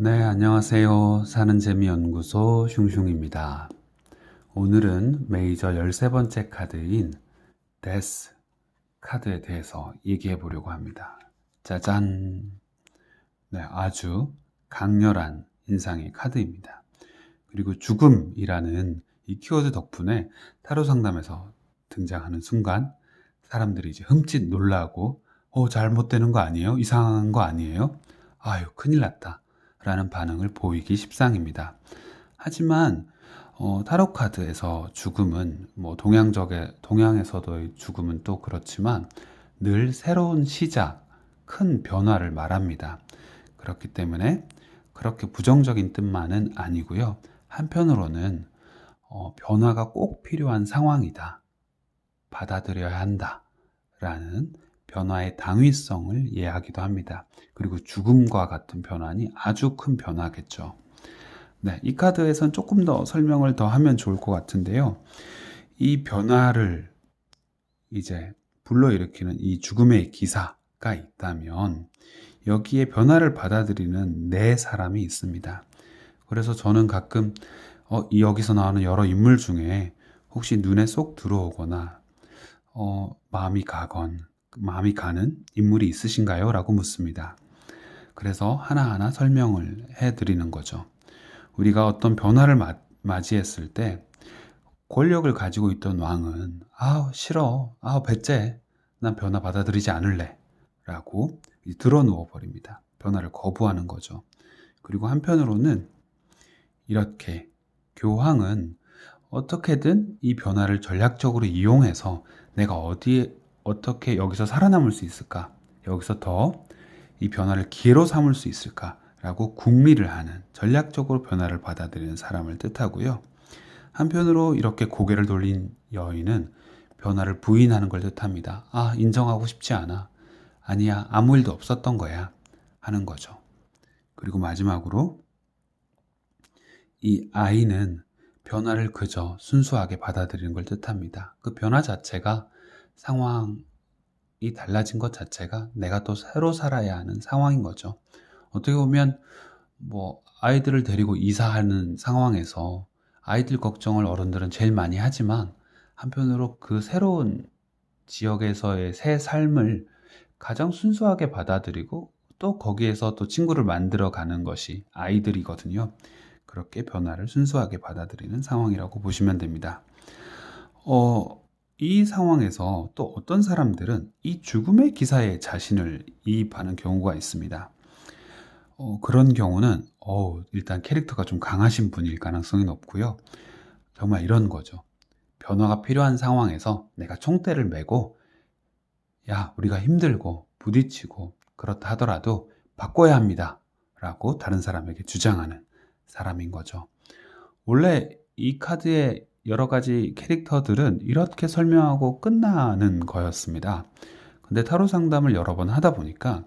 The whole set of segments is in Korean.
네, 안녕하세요. 사는 재미 연구소 슝슝입니다. 오늘은 메이저 13번째 카드인 데스 카드에 대해서 얘기해 보려고 합니다. 짜잔. 네, 아주 강렬한 인상의 카드입니다. 그리고 죽음이라는 이 키워드 덕분에 타로 상담에서 등장하는 순간 사람들이 이제 흠칫 놀라고 어, 잘못되는 거 아니에요? 이상한 거 아니에요? 아유, 큰일 났다. 라는 반응을 보이기 십상입니다. 하지만 어, 타로 카드에서 죽음은 뭐 동양적의 동양에서도의 죽음은 또 그렇지만 늘 새로운 시작, 큰 변화를 말합니다. 그렇기 때문에 그렇게 부정적인 뜻만은 아니고요. 한편으로는 어, 변화가 꼭 필요한 상황이다. 받아들여야 한다. 라는 변화의 당위성을 이해하기도 합니다. 그리고 죽음과 같은 변화니 아주 큰 변화겠죠. 네, 이 카드에선 조금 더 설명을 더 하면 좋을 것 같은데요. 이 변화를 이제 불러일으키는 이 죽음의 기사가 있다면 여기에 변화를 받아들이는 네 사람이 있습니다. 그래서 저는 가끔 어, 이 여기서 나오는 여러 인물 중에 혹시 눈에 쏙 들어오거나 어, 마음이 가건 마음이 가는 인물이 있으신가요? 라고 묻습니다. 그래서 하나하나 설명을 해 드리는 거죠. 우리가 어떤 변화를 마, 맞이했을 때 권력을 가지고 있던 왕은 아 싫어 아 배째 난 변화 받아들이지 않을래 라고 들어 누워 버립니다. 변화를 거부하는 거죠. 그리고 한편으로는 이렇게 교황은 어떻게든 이 변화를 전략적으로 이용해서 내가 어디에 어떻게 여기서 살아남을 수 있을까? 여기서 더 이 변화를 기회로 삼을 수 있을까? 라고 궁리를 하는 전략적으로 변화를 받아들이는 사람을 뜻하고요. 한편으로 이렇게 고개를 돌린 여인은 변화를 부인하는 걸 뜻합니다. 아, 인정하고 싶지 않아. 아니야, 아무 일도 없었던 거야. 하는 거죠. 그리고 마지막으로 이 아이는 변화를 그저 순수하게 받아들이는 걸 뜻합니다. 그 변화 자체가 상황이 달라진 것 자체가 내가 또 새로 살아야 하는 상황인 거죠. 어떻게 보면 뭐 아이들을 데리고 이사하는 상황에서 아이들 걱정을 어른들은 제일 많이 하지만 한편으로 그 새로운 지역에서의 새 삶을 가장 순수하게 받아들이고 또 거기에서 또 친구를 만들어 가는 것이 아이들이거든요. 그렇게 변화를 순수하게 받아들이는 상황이라고 보시면 됩니다. 어, 이 상황에서 또 어떤 사람들은 이 죽음의 기사에 자신을 이입하는 경우가 있습니다. 어, 그런 경우는 어, 일단 캐릭터가 좀 강하신 분일 가능성이 높고요. 정말 이런 거죠. 변화가 필요한 상황에서 내가 총대를 메고 야, 우리가 힘들고 부딪히고 그렇다 하더라도 바꿔야 합니다. 라고 다른 사람에게 주장하는 사람인 거죠. 원래 이 카드의 여러 가지 캐릭터들은 이렇게 설명하고 끝나는 거였습니다. 근데 타로 상담을 여러 번 하다 보니까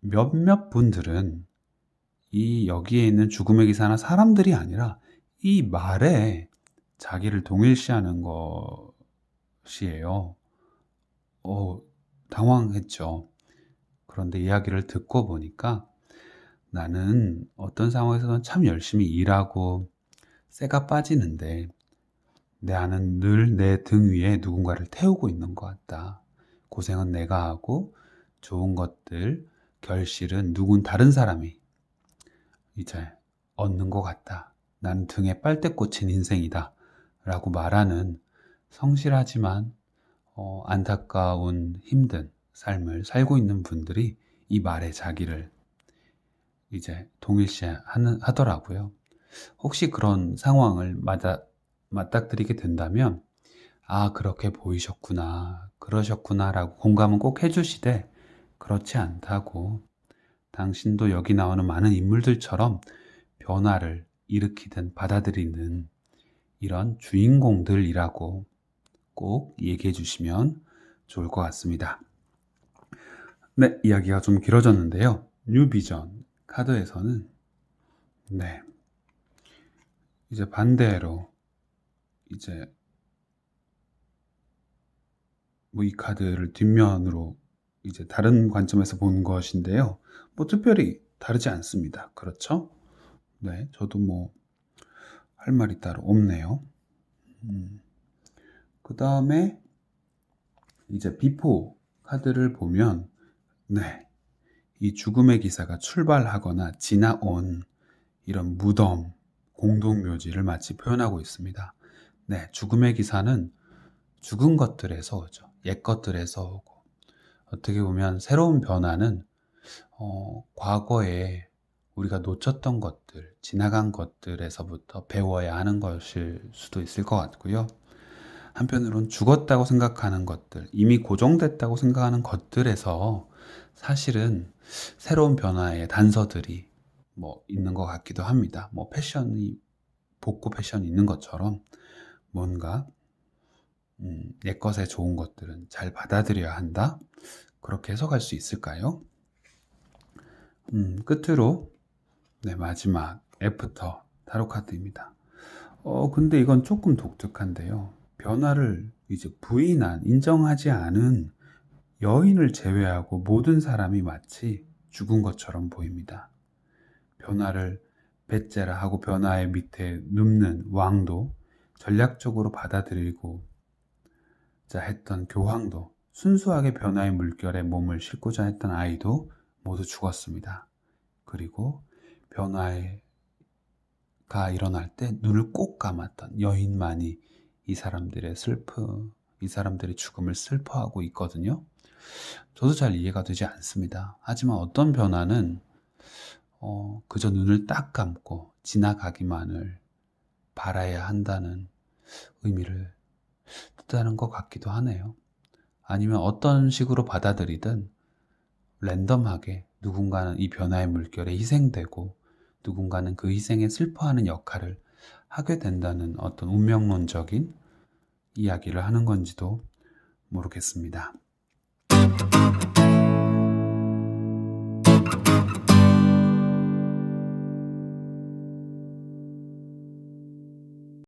몇몇 분들은 이 여기에 있는 죽음의 기사나 사람들이 아니라 이 말에 자기를 동일시하는 것이에요. 어, 당황했죠. 그런데 이야기를 듣고 보니까 나는 어떤 상황에서는 참 열심히 일하고 쇠가 빠지는데 내 안은 늘 내 등 위에 누군가를 태우고 있는 것 같다. 고생은 내가 하고 좋은 것들, 결실은 누군 다른 사람이 이제 얻는 것 같다. 난 등에 빨대 꽂힌 인생이다. 라고 말하는 성실하지만 어, 안타까운 힘든 삶을 살고 있는 분들이 이 말에 자기를 이제 동일시 하더라고요. 혹시 그런 상황을 맞아, 맞닥뜨리게 된다면 아 그렇게 보이셨구나 그러셨구나 라고 공감은 꼭 해주시되 그렇지 않다고 당신도 여기 나오는 많은 인물들처럼 변화를 일으키든 받아들이는 이런 주인공들이라고 꼭 얘기해 주시면 좋을 것 같습니다. 네, 이야기가 좀 길어졌는데요. 뉴비전 카드에서는 네. 이제 반대로 이제 뭐 이 카드를 뒷면으로 이제 다른 관점에서 본 것인데요. 뭐 특별히 다르지 않습니다. 그렇죠? 네, 저도 뭐 할 말이 따로 없네요. 그 다음에 이제 비포 카드를 보면 네, 이 죽음의 기사가 출발하거나 지나온 이런 무덤, 공동묘지를 마치 표현하고 있습니다. 네, 죽음의 기사는 죽은 것들에서 오죠. 옛 것들에서 오고 어떻게 보면 새로운 변화는 어, 과거에 우리가 놓쳤던 것들, 지나간 것들에서부터 배워야 하는 것일 수도 있을 것 같고요. 한편으론 죽었다고 생각하는 것들, 이미 고정됐다고 생각하는 것들에서 사실은 새로운 변화의 단서들이 뭐 있는 것 같기도 합니다. 뭐 패션이 복고 패션이 있는 것처럼 뭔가 음, 옛 것에 좋은 것들은 잘 받아들여야 한다. 그렇게 해석할 수 있을까요? 음, 끝으로 네, 마지막 애프터 타로 카드입니다. 어, 근데 이건 조금 독특한데요. 변화를 이제 부인한, 인정하지 않은 여인을 제외하고 모든 사람이 마치 죽은 것처럼 보입니다. 변화를 배째라 하고 변화의 밑에 눕는 왕도 전략적으로 받아들이고 자 했던 교황도 순수하게 변화의 물결에 몸을 싣고자 했던 아이도 모두 죽었습니다. 그리고 변화가 일어날 때 눈을 꼭 감았던 여인만이 이 사람들의 슬픔, 이 사람들의 죽음을 슬퍼하고 있거든요. 저도 잘 이해가 되지 않습니다. 하지만 어떤 변화는 어, 그저 눈을 딱 감고 지나가기만을 바라야 한다는 의미를 뜻하는 것 같기도 하네요. 아니면 어떤 식으로 받아들이든 랜덤하게 누군가는 이 변화의 물결에 희생되고 누군가는 그 희생에 슬퍼하는 역할을 하게 된다는 어떤 운명론적인 이야기를 하는 건지도 모르겠습니다.